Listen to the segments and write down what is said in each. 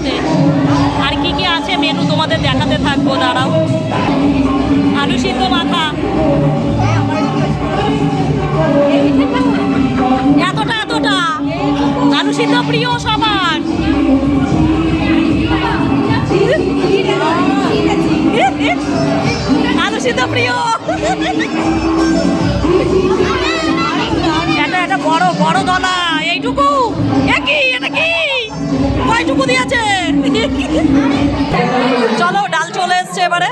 পাতে আর কি কি আছে মেনু তোমাদের দেখাতে থাকব, দাঁড়াও। আলু সিদ্ধ মাথা এতটা এতটা। আলু সিদ্ধ প্রিয় সবার। আলু সিদ্ধ প্রিয়। কয়টুকু দিয়েছে। চলো, ডাল চলে এসছে এবারে।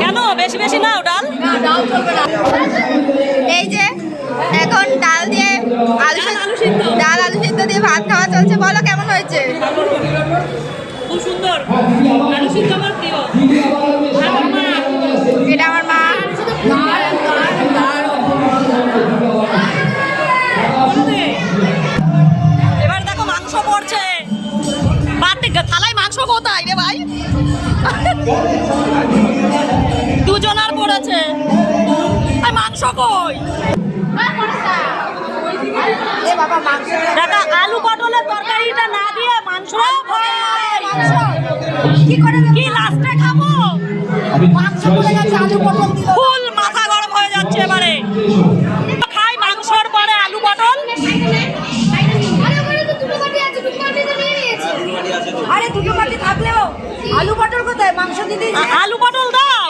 কেন? বেশি বেশি নাও ডাল। এই যে, এখন ডাল দিয়ে আলু ডাল আলু সিদ্ধ দিয়ে ভাত খাওয়া চলছে। বলো, কেমন হয়েছে? খুব সুন্দর। আলু সিদ্ধ আমার প্রিয়। এটা আমার মা। এবার দেখো মাংস পড়ছে। বাড়তে থালায় মাংস কোথায় রে ভাই? দুজনার পড়েছে। এই মাংস কই? এ বাবা মাংস। দেখা আলু পটলের তরকারিটা না দিয়ে মাংস কি লাস্টে খাব? মাংস পড়ে গেছে আলু পটল ফুল মাথা গরম হয়ে যাচ্ছে এবারে। খাই মাংসর পরে আলু পটল। আরে দুটো বাটি থাকলেও আলু পটল কোথায়? মাংস দিদি আলু পটল দাও।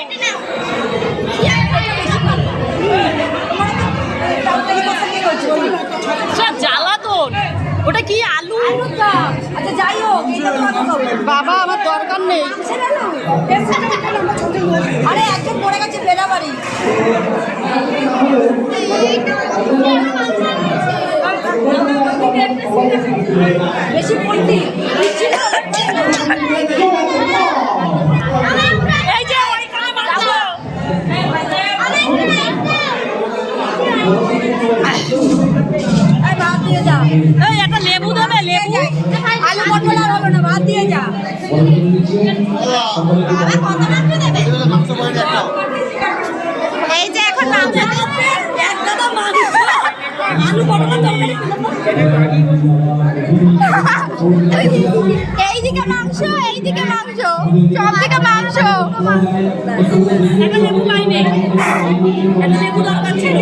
বাবা আমার দরকার নেই। আরে একজন পড়ে গেছে বেড়াবাড়ি বেশি পড়তি। এই একটা লেবু দেবে লেবু আলু পটল আর হবে না ভাত দিয়ে যা এই যে এখন মাংস একটা তো মাংস আলু পটলের তরকারি এইদিকে মাংস এইদিকে মাংস সব দিকে মাংস। লেবু পাইনি লেবু দরকার ছিল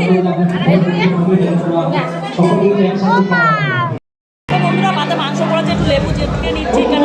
বন্ধুরা পাতে মাংস পড়েছে একটু লেবু চেটকে নিচ্ছি কেন